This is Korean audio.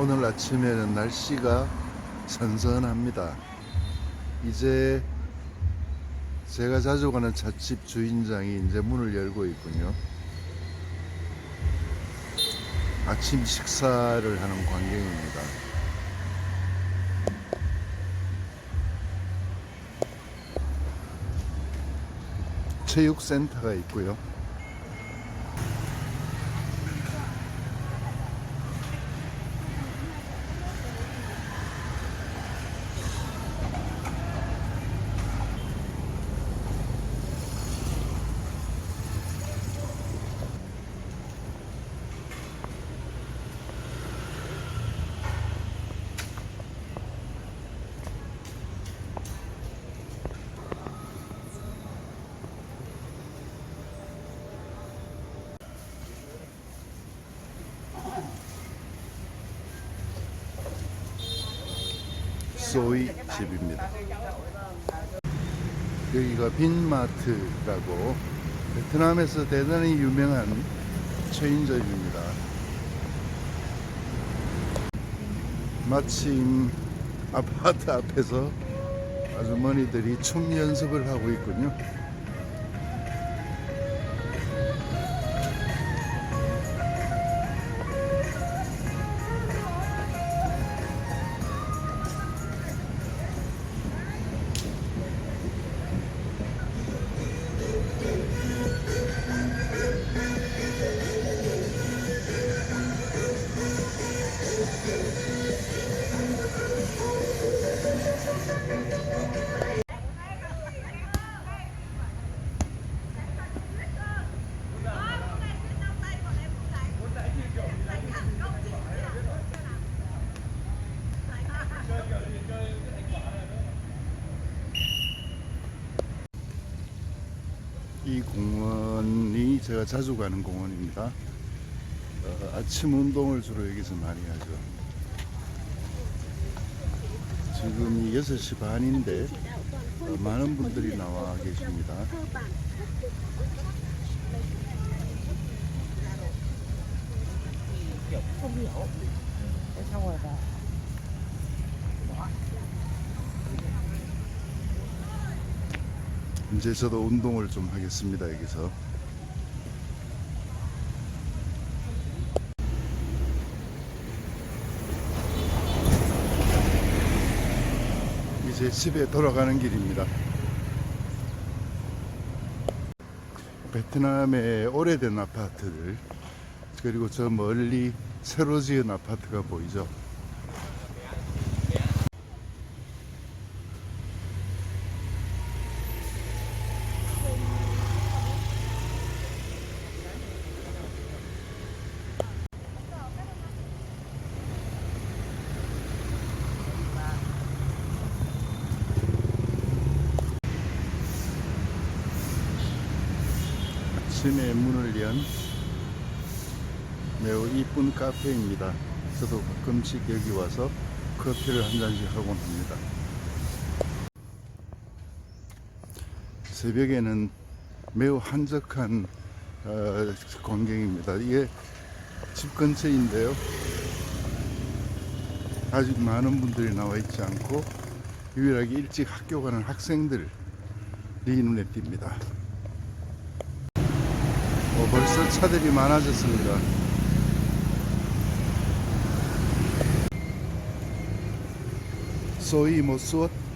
오늘 아침에는 날씨가 선선합니다. 이제 제가 자주 가는 찻집 주인장이 이제 문을 열고 있군요. 아침 식사를 하는 광경입니다. 체육센터가 있고요. 소이 집입니다. 여기가 빈마트라고 베트남에서 대단히 유명한 체인점입니다. 마침 아파트 앞에서 아주머니들이 춤 연습을 하고 있군요. 이 공원이 제가 자주 가는 공원입니다. 어, 아침 운동을 주로 여기서 많이 하죠. 지금이 6시 반인데 어, 많은 분들이 나와 계십니다. 이제 저도 운동을 좀 하겠습니다. 여기서. 이제 집에 돌아가는 길입니다. 베트남의 오래된 아파트들 그리고 저 멀리 새로 지은 아파트가 보이죠. 아침에 문을 연 매우 이쁜 카페입니다. 저도 가끔씩 여기 와서 커피를 한 잔씩 하곤 합니다. 새벽에는 매우 한적한 어, 광경입니다. 이게 집 근처인데요. 아직 많은 분들이 나와 있지 않고 유일하게 일찍 학교 가는 학생들이 눈에 띕니다. 어, 벌써 차들이 많아졌습니다. 소위 뭐 수엇